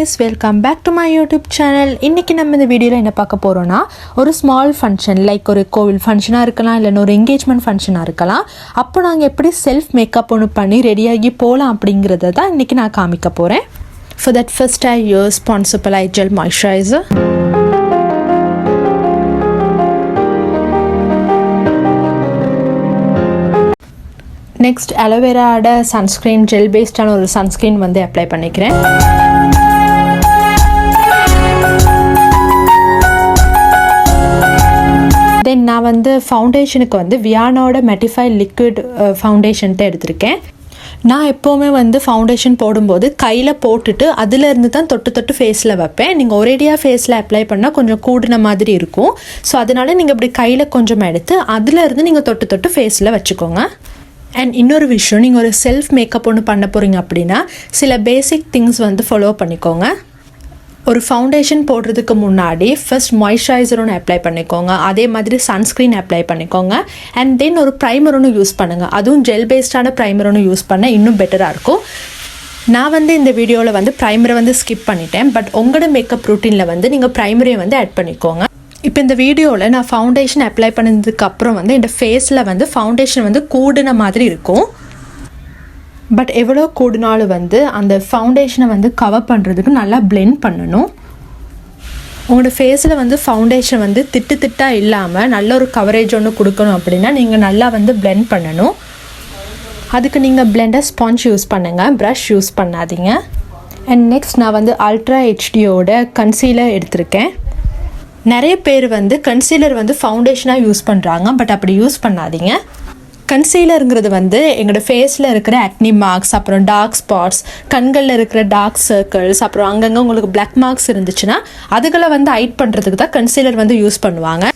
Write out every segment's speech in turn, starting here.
Guys welcome back to my YouTube channel இன்றைக்கி நம்ம இந்த வீடியோவில் என்ன பார்க்க போகிறோன்னா ஒரு ஸ்மால் ஃபங்க்ஷன் லைக் ஒரு கோவில் ஃபங்க்ஷனாக இருக்கலாம் இல்லைன்னா ஒரு என்கேஜ்மெண்ட் ஃபங்க்ஷனாக இருக்கலாம். அப்போ நாங்கள் எப்படி செல்ஃப் மேக்கப் ஒன்று பண்ணி ரெடியாகி போகலாம் அப்படிங்கிறத தான் இன்றைக்கி நான் காமிக்க போகிறேன் for that first I use ஸ்பான்சிபிள் I gel moisturiser next அலோவேராட சன்ஸ்க்ரீன் ஜெல் பேஸ்டான ஒரு சன்ஸ்க்ரீன் வந்து அப்ளை பண்ணிக்கிறேன். தென் நான் வந்து ஃபவுண்டேஷனுக்கு வந்து வியானோட மெட்டிஃபை லிக்விட் ஃபவுண்டேஷன் தான் எடுத்திருக்கேன். நான் எப்போவுமே வந்து ஃபவுண்டேஷன் போடும்போது கையில் போட்டுட்டு அதுலேருந்து தான் தொட்டு தொட்டு ஃபேஸில் வைப்பேன். நீங்கள் ஒரேடியாக ஃபேஸில் அப்ளை பண்ணால் கொஞ்சம் கூடின மாதிரி இருக்கும். ஸோ அதனால் நீங்கள் இப்படி கையில் கொஞ்சம் எடுத்து அதிலேருந்து நீங்கள் தொட்டு தொட்டு ஃபேஸில் வச்சுக்கோங்க. அண்ட் இன்னொரு விஷயம் நீங்கள் ஒரு செல்ஃப் மேக்கப் ஒன்று பண்ண போகிறீங்க அப்படின்னா சில பேசிக் திங்ஸ் வந்து ஃபாலோ பண்ணிக்கோங்க. ஒரு ஃபவுண்டேஷன் போடுறதுக்கு முன்னாடி ஃபஸ்ட் மாய்ஸ்சரைசர் ஒன்று அப்ளை பண்ணிக்கோங்க. அதே மாதிரி சன்ஸ்க்ரீன் அப்ளை பண்ணிக்கோங்க. அண்ட் தென் ஒரு ப்ரைமர் ஒன்று யூஸ் பண்ணுங்கள் அதுவும் ஜெல் பேஸ்டான ப்ரைமர் ஒன்று யூஸ் பண்ண இன்னும் பெட்டராக இருக்கும். நான் வந்து இந்த வீடியோவில் வந்து ப்ரைமரை வந்து ஸ்கிப் பண்ணிட்டேன். பட் உங்களோட மேக்கப் ரூட்டீனில் வந்து நீங்கள் ப்ரைமரியை வந்து ஆட் பண்ணிக்கோங்க. இப்போ இந்த வீடியோவில் நான் ஃபவுண்டேஷன் அப்ளை பண்ணதுக்கப்புறம் வந்து இந்த ஃபேஸில் வந்து ஃபவுண்டேஷன் வந்து கூடின மாதிரி இருக்கும். பட் எவ்வளோ கூடினாலும் வந்து அந்த ஃபவுண்டேஷனை வந்து கவர் பண்ணுறதுக்கு நல்லா பிளெண்ட் பண்ணணும். உங்களோட ஃபேஸில் வந்து ஃபவுண்டேஷன் வந்து திட்டு திட்டாக இல்லாமல் நல்ல ஒரு கவரேஜ் ஒன்று கொடுக்கணும் அப்படின்னா நீங்கள் நல்லா வந்து பிளெண்ட் பண்ணணும். அதுக்கு நீங்கள் பிளெண்டர் ஸ்பாஞ்ச் யூஸ் பண்ணுங்கள் ப்ரஷ் யூஸ் பண்ணாதீங்க. அண்ட் நெக்ஸ்ட் நான் வந்து அல்ட்ரா ஹெச்டியோட கன்சீலர் எடுத்திருக்கேன். நிறைய பேர் வந்து கன்சீலர் வந்து ஃபவுண்டேஷனாக யூஸ் பண்ணுறாங்க பட் அப்படி யூஸ் பண்ணாதீங்க. கன்சீலருங்கிறது வந்து எங்களோட ஃபேஸில் இருக்கிற அக்னி மார்க்ஸ் அப்புறம் டார்க் ஸ்பாட்ஸ் கண்களில் இருக்கிற டார்க் சர்க்கிள்ஸ் அப்புறம் அங்கங்கே உங்களுக்கு பிளாக் மார்க்ஸ் இருந்துச்சுன்னா அதுகளை வந்து ஹைட் பண்ணுறதுக்கு தான் கன்சீலர் வந்து யூஸ் பண்ணுவாங்க.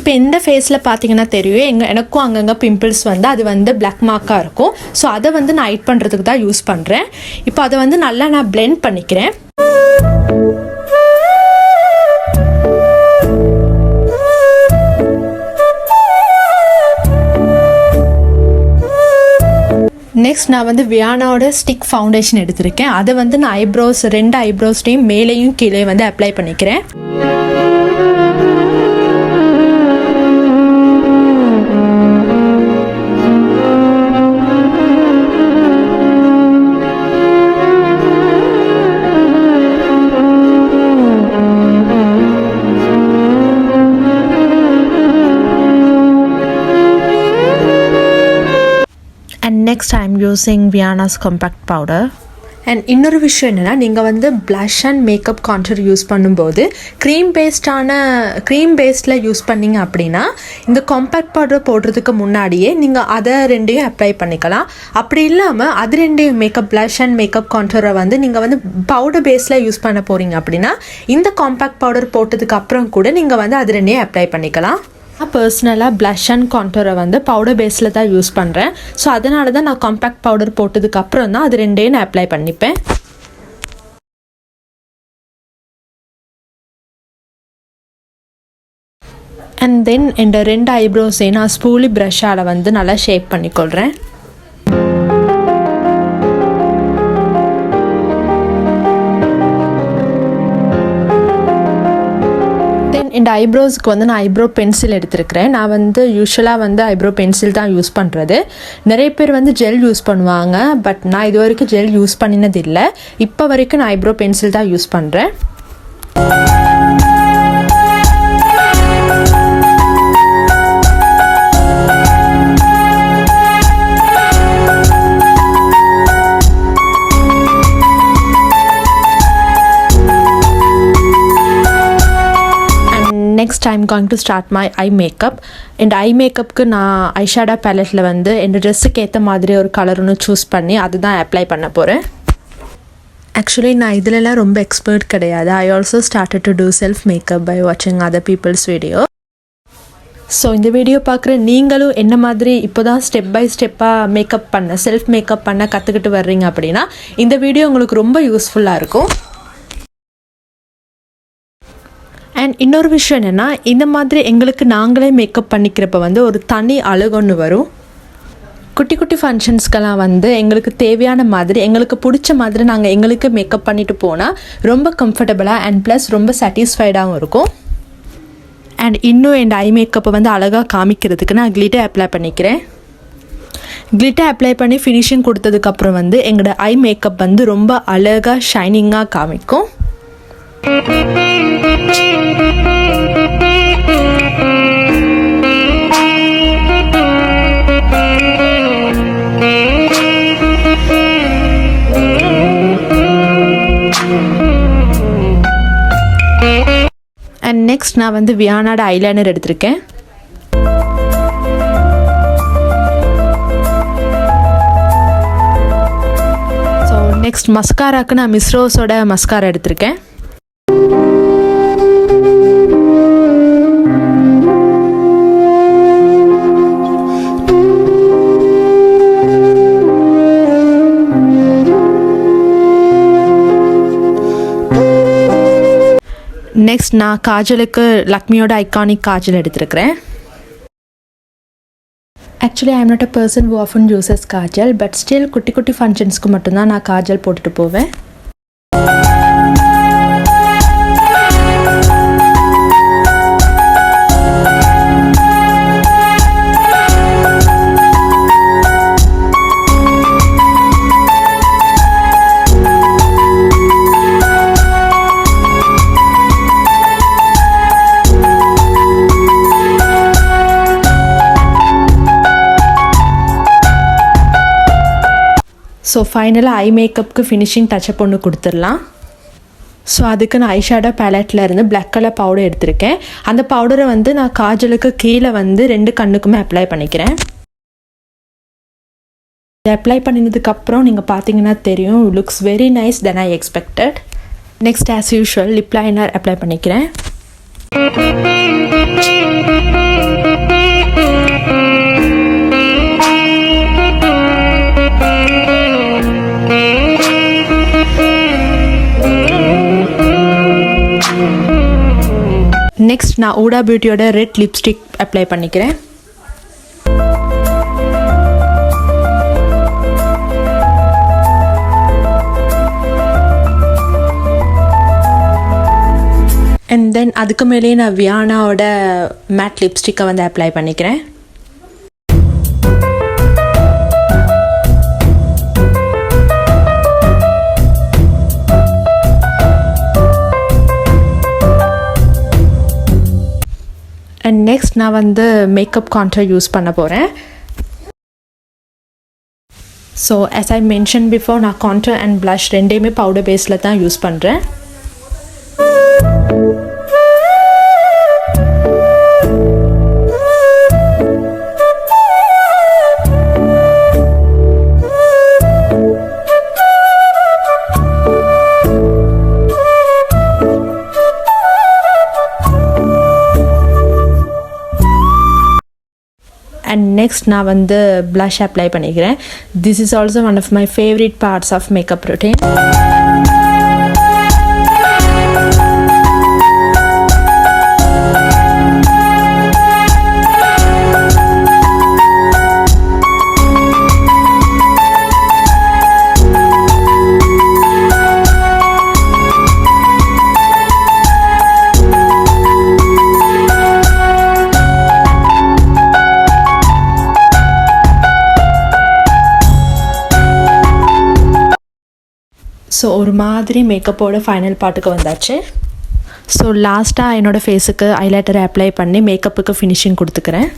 இப்போ எந்த ஃபேஸில் பார்த்தீங்கன்னா தெரியும் எங்கள் எனக்கும் அங்கங்கே பிம்பிள்ஸ் வந்து அது வந்து பிளாக் மார்க்காக இருக்கும். ஸோ அதை வந்து நான் ஹைட் பண்ணுறதுக்கு தான் யூஸ் பண்ணுறேன் இப்போ அதை வந்து நல்லா நான் பிளெண்ட் பண்ணிக்கிறேன். நெக்ஸ்ட் நான் வந்து வியானாவோட ஸ்டிக் ஃபவுண்டேஷன் எடுத்திருக்கேன். அதை வந்து நான் ஐப்ரோஸ் ரெண்டு ஐப்ரோஸ்டையும் மேலேயும் கீழே வந்து அப்ளை பண்ணிக்கிறேன். And next I am using வியானாஸ் compact powder and இன்னொரு விஷயம் என்னென்னா நீங்கள் வந்து blush and makeup contour use பண்ணும்போது க்ரீம் பேஸ்டான க்ரீம் பேஸ்டில் யூஸ் பண்ணிங்க அப்படின்னா இந்த காம்பேக்ட் பவுடர் போடுறதுக்கு முன்னாடியே நீங்கள் அதை ரெண்டையும் அப்ளை பண்ணிக்கலாம். அப்படி இல்லாமல் அது ரெண்டையும் மேக்கப் ப்ளஷ் அண்ட் மேக்கப் கான்டரை வந்து நீங்கள் வந்து பவுடர் பேஸில் யூஸ் பண்ண போகிறீங்க அப்படின்னா இந்த காம்பேக்ட் பவுடர் போட்டதுக்கு அப்புறம் கூட நீங்கள் வந்து அது ரெண்டையும் அப்ளை பண்ணிக்கலாம். நான் பர்சனலாக ப்ளஷ் அண்ட் கான்டரை வந்து பவுடர் பேஸில் தான் யூஸ் பண்ணுறேன் ஸோ அதனால தான் நான் காம்பேக்ட் பவுடர் போட்டதுக்கப்புறம் தான் அது ரெண்டையும் நான் அப்ளை பண்ணிப்பேன். அண்ட் தென் இந்த ரெண்டு ஐப்ரோஸையும் நான் ஸ்பூலி ப்ரஷ்ஷால் வந்து நல்லா ஷேப் பண்ணிக்கொள்கிறேன் தென் இந்த ஐப்ரோஸ்க்கு வந்து நான் ஐப்ரோ பென்சில் எடுத்திருக்கிறேன். நான் வந்து யூஸ்வலாக வந்து ஐப்ரோ பென்சில் தான் யூஸ் பண்ணுறது நிறைய பேர் வந்து ஜெல் யூஸ் பண்ணுவாங்க. பட் நான் இது வரைக்கும் ஜெல் யூஸ் பண்ணினது இல்லை இப்போ வரைக்கும் நான் ஐப்ரோ பென்சில் தான் யூஸ் பண்ணுறேன் next I'm going to start my eye makeup and eye மேக்கப்புக்கு நான் ஐஷேடா பேலட்டில் வந்து என் ட்ரெஸ்ஸுக்கு ஏற்ற மாதிரி ஒரு கலர் ஒன்று சூஸ் பண்ணி அதுதான் அப்ளை பண்ண போகிறேன் ஆக்சுவலி நான் இதிலலாம் ரொம்ப எக்ஸ்பர்ட் கிடையாது. I also started to do self makeup by வாட்சிங் அதர் பீப்புள்ஸ் வீடியோ ஸோ இந்த வீடியோ பார்க்குற நீங்களும் என்ன மாதிரி இப்போ தான் ஸ்டெப் பை ஸ்டெப்பாக மேக்கப் பண்ண செல்ஃப் மேக்கப் பண்ண கற்றுக்கிட்டு வர்றீங்க அப்படின்னா இந்த வீடியோ உங்களுக்கு ரொம்ப யூஸ்ஃபுல்லாக இருக்கும். அண்ட் இன்னொரு விஷயம் என்னென்னா இந்த மாதிரி எங்களுக்கு நாங்களே மேக்கப் பண்ணிக்கிறப்ப வந்து ஒரு தனி அழகு ஒன்று வரும். குட்டி குட்டி ஃபங்க்ஷன்ஸ்க்கெல்லாம் வந்து எங்களுக்கு தேவையான மாதிரி எங்களுக்கு பிடிச்ச மாதிரி நாங்கள் எங்களுக்கு மேக்கப் பண்ணிட்டு போனால் ரொம்ப கம்ஃபர்டபுளாக அண்ட் ப்ளஸ் ரொம்ப சாட்டிஸ்ஃபைடாகவும் இருக்கும். அண்ட் இன்னும் என் ஐ மேக்கப்பை வந்து அழகாக காமிக்கிறதுக்கு நான் கிளிட்டர் அப்ளை பண்ணிக்கிறேன். கிளிட்டர் அப்ளை பண்ணி ஃபினிஷிங் கொடுத்ததுக்கப்புறம் வந்து எங்களோட ஐ மேக்கப் வந்து ரொம்ப அழகாக ஷைனிங்காக காமிக்கும். அண்ட் நெக்ஸ்ட் நான் வந்து வியானாட ஐலைனர் எடுத்திருக்கேன். ஸோ நெக்ஸ்ட் மஸ்காராக்கு நான் மிஸ்ரோஸோட மஸ்காரா எடுத்திருக்கேன். நெக்ஸ்ட் நான் காஜலுக்கு லக்மியோட ஐகானிக் காஜல் எடுத்திருக்கிறேன். Actually I'm not a person who often uses kajal but still குட்டி குட்டி ஃபங்க்ஷன்ஸ்க்கு மட்டும்தான் நான் காஜல் போட்டுட்டு போவேன். ஸோ ஃபைனலாக ஐ மேக்கப்புக்கு ஃபினிஷிங் டச்சப் ஒன்று கொடுத்துடலாம். ஸோ அதுக்கு நான் ஐஷேடோ பேலட்டில் இருந்து பிளாக் கலர் பவுடர் எடுத்திருக்கேன். அந்த பவுடரை வந்து நான் காஜலுக்கு கீழே வந்து ரெண்டு கண்ணுக்குமே அப்ளை பண்ணிக்கிறேன். இதை அப்ளை பண்ணினதுக்கப்புறம் நீங்கள் பார்த்தீங்கன்னா தெரியும் looks very nice then I expected next as usual lip liner apply பண்ணிக்கிறேன். நெக்ஸ்ட் நான் ஊடா பியூட்டியோட ரெட் லிப்ஸ்டிக் அப்ளை பண்ணிக்கிறேன். அண்ட் தென் அதுக்கு மேலேயே நான் வியானாவோட மேட் லிப்ஸ்டிக்கை வந்து அப்ளை பண்ணிக்கிறேன். அண்ட் நெக்ஸ்ட் நான் வந்து மேக்கப் கான்டர் யூஸ் பண்ண போகிறேன் so as I mention before நான் கான்டர் அண்ட் ப்ளஷ் ரெண்டையுமே பவுடர் பேஸில் தான் யூஸ் பண்ணுறேன் அண்ட் நெக்ஸ்ட் நான் வந்து ப்ளஷ் அப்ளை பண்ணிக்கிறேன். This is also one of my favourite parts of makeup routine so ஒரு மாதிரி மேக்கப்போட ஃபைனல் பாட்டுக்கு வந்தாச்சு. ஸோ லாஸ்ட்டாக என்னோடய ஃபேஸுக்கு ஐலைட்டரை அப்ளை பண்ணி மேக்கப்புக்கு ஃபினிஷிங் கொடுத்துக்கிறேன்.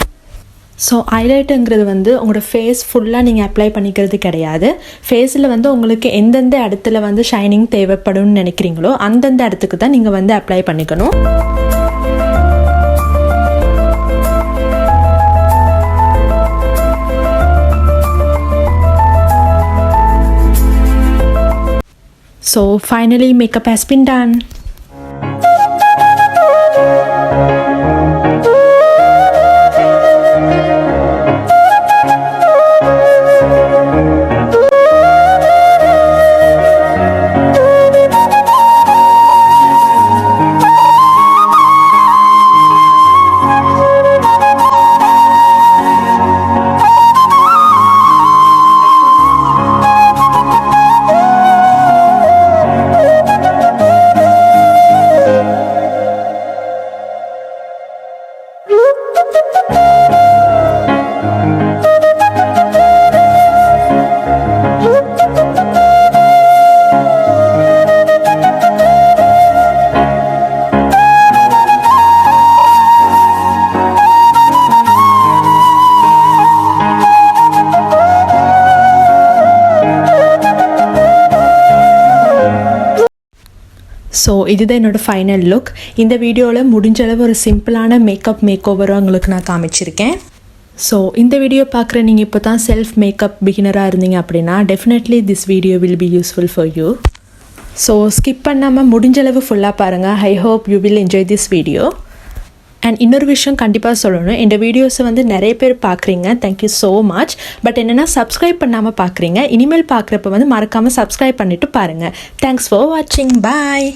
ஸோ ஹைலைட்டுங்கிறது வந்து உங்களோட ஃபேஸ் ஃபுல்லாக நீங்கள் அப்ளை பண்ணிக்கிறது கிடையாது. ஃபேஸில் வந்து உங்களுக்கு எந்தெந்த இடத்துல வந்து ஷைனிங் தேவைப்படும்னு நினைக்கிறீங்களோ அந்தந்த இடத்துக்கு தான் நீங்கள் வந்து அப்ளை பண்ணிக்கணும். So finally makeup has been done. So இதுதான் என்னோடய ஃபைனல் லுக் இந்த வீடியோவில் முடிஞ்சளவு ஒரு சிம்பிளான மேக்கப் மேக் ஓவரும் உங்களுக்கு நான் காமிச்சிருக்கேன். ஸோ இந்த வீடியோ பார்க்குற நீங்கள் இப்போ தான் செல்ஃப் மேக்கப் பிகினராக இருந்தீங்க அப்படின்னா definitely this video will be useful for you so skip பண்ணாமல் முடிஞ்சளவு ஃபுல்லாக பாருங்கள் I hope you will enjoy this video and இன்னொரு விஷயம் கண்டிப்பாக சொல்லணும். இந்த வீடியோஸை வந்து நிறைய பேர் பார்க்குறீங்க. Thank you so much but என்னென்னா சப்ஸ்கிரைப் பண்ணாமல் பார்க்குறீங்க. இனிமேல் பார்க்குறப்ப வந்து மறக்காமல் சப்ஸ்கிரைப் பண்ணிவிட்டு பாருங்கள் தேங்க்ஸ் ஃபார் வாட்சிங் பாய்